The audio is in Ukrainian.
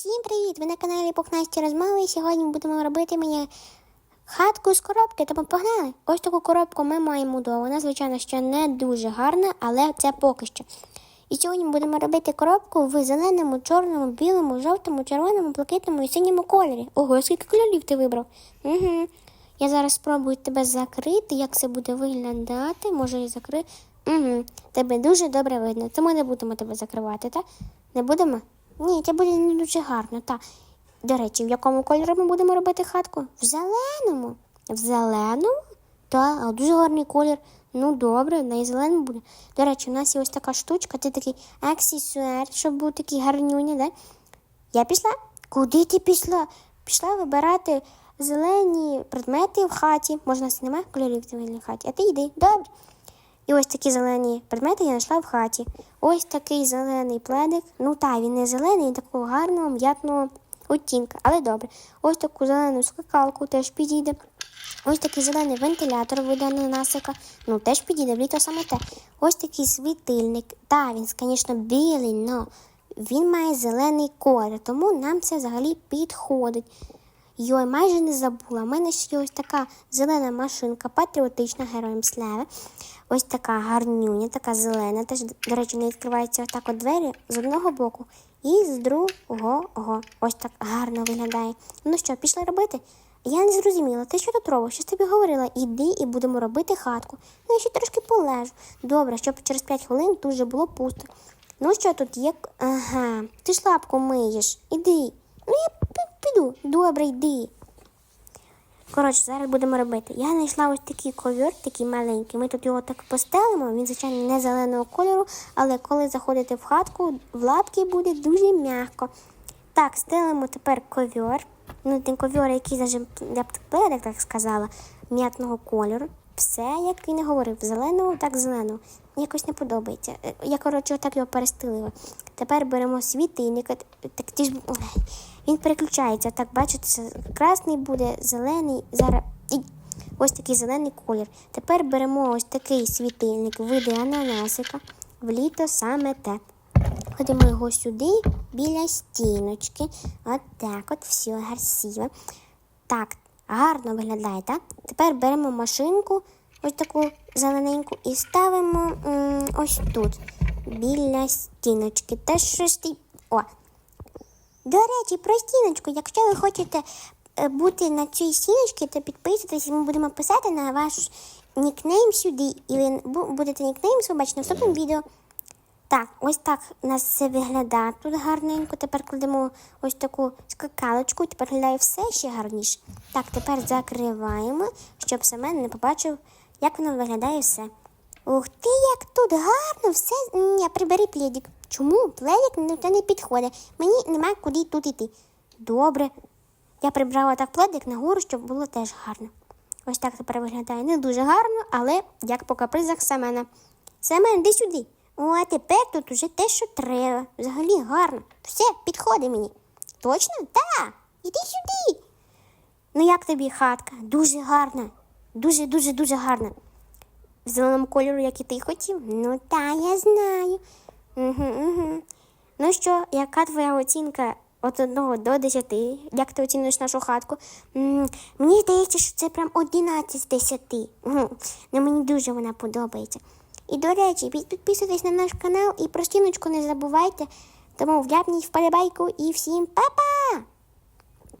Всім привіт! Ви на каналі Пухнасті Розмови і сьогодні будемо робити мені хатку з коробки, тому погнали! Ось таку коробку ми маємо вдома. Вона, звичайно, ще не дуже гарна, але це поки що. І сьогодні будемо робити коробку в зеленому, чорному, білому, жовтому, червоному, блакитному і синьому кольорі. Ого, скільки кольорів ти вибрав? Угу. Я зараз спробую тебе закрити, як це буде виглядати. Може, я закрию. Угу. Тебе дуже добре видно. Тому не будемо тебе закривати, так? Не будемо? Ні, це буде не дуже гарно, так. До речі, в якому кольорі ми будемо робити хатку? В зеленому. В зеленому? Так, дуже гарний колір. Ну, добре, на зеленому буде. До речі, у нас є ось така штучка, це такий аксесуар, щоб був такий гарнюня, да? Я пішла? Куди ти пішла? Пішла вибирати зелені предмети в хаті. Можна немає кольорів в хаті. А ти йди, добре. І ось такі зелені предмети я знайшла в хаті. Ось такий зелений пледик. Ну так, він не зелений, такого гарного, м'ятного оттінка, але добре. Ось таку зелену скакалку теж підійде. Ось такий зелений вентилятор від ананасика. Ну, теж підійде, літо саме те. Ось такий світильник. Так, він, звісно, білий, але він має зелений колір, тому нам це взагалі підходить. Йой, майже не забула. У мене ще є ось така зелена машинка, патріотична героям слави. Ось така гарнюня, така зелена. Теж, до речі, не відкриваються отак от двері з одного боку і з другого. Ось так гарно виглядає. Ну що, пішли робити? Я не зрозуміла, ти що тут робиш? Ж тобі говорила, іди і будемо робити хатку. Ну, я ще трошки полежу. Добре, щоб через 5 хвилин тут вже було пусто. Ну що тут є? Ага, ти ж лапку миєш. Іди. Ну, я піду. Добре, йди. Коротше, зараз будемо робити. Я знайшла ось такий ковір, такий маленький. Ми тут його так постелимо. Він, звичайно, не зеленого кольору, але коли заходите в хатку, в лапки буде дуже м'яко. Так, стелимо тепер ковір. Ну, ковір, який зажим, я б так сказала, м'ятного кольору. Все, як і говорив, зеленого, так зеленого. Якось не подобається. Е, Я, коротше, отак його перестелила. Тепер беремо світильник. Так ті ж він переключається. Так, бачите, красний буде, зелений. Зараз. Ось такий зелений колір. Тепер беремо ось такий світильник, види ананасика. В літо саме те. Ходимо його сюди, біля стіночки. От от все гарсіво. Так, гарно виглядає, так? Тепер беремо машинку, ось таку зелененьку, і ставимо м, ось тут, біля стіночки. Теж щось. О. До речі, про стіночку, якщо ви хочете е, бути на цій стіночці, то підписуйтесь, і ми будемо писати на ваш нікнейм сюди. І ви будете нікнейм в наступному відео. Так, ось так у нас все виглядає тут гарненько. Тепер кладемо ось таку скакалочку, тепер виглядає все ще гарніше. Так, тепер закриваємо, щоб Семен не побачив, як воно виглядає все. Ух ти, як тут гарно, все. Ні, прибери пледик. Чому? Пледик ніхто не підходить. Мені нема куди тут іти. Добре. Я прибрала так пледик нагору, щоб було теж гарно. Ось так тепер виглядає не дуже гарно, але як по капризах Семена. Семен, іди сюди. О, тепер тут уже те, що треба. Взагалі гарно. Все, підходи мені. Точно? Так. Іди сюди. Ну як тобі хатка? Дуже гарна. Дуже, дуже, гарна. В зеленому кольору, як і ти хотів? Ну та, я знаю. Угу, угу. Ну що, яка твоя оцінка від 1 до 10? Як ти оцінюєш нашу хатку? м мені здається, що це прям 11 з 10. Угу. Ну, мені дуже вона подобається. І до речі, підписуйтесь на наш канал і про стіночку не забувайте. Тому вляпніть вподобайку і всім па-па!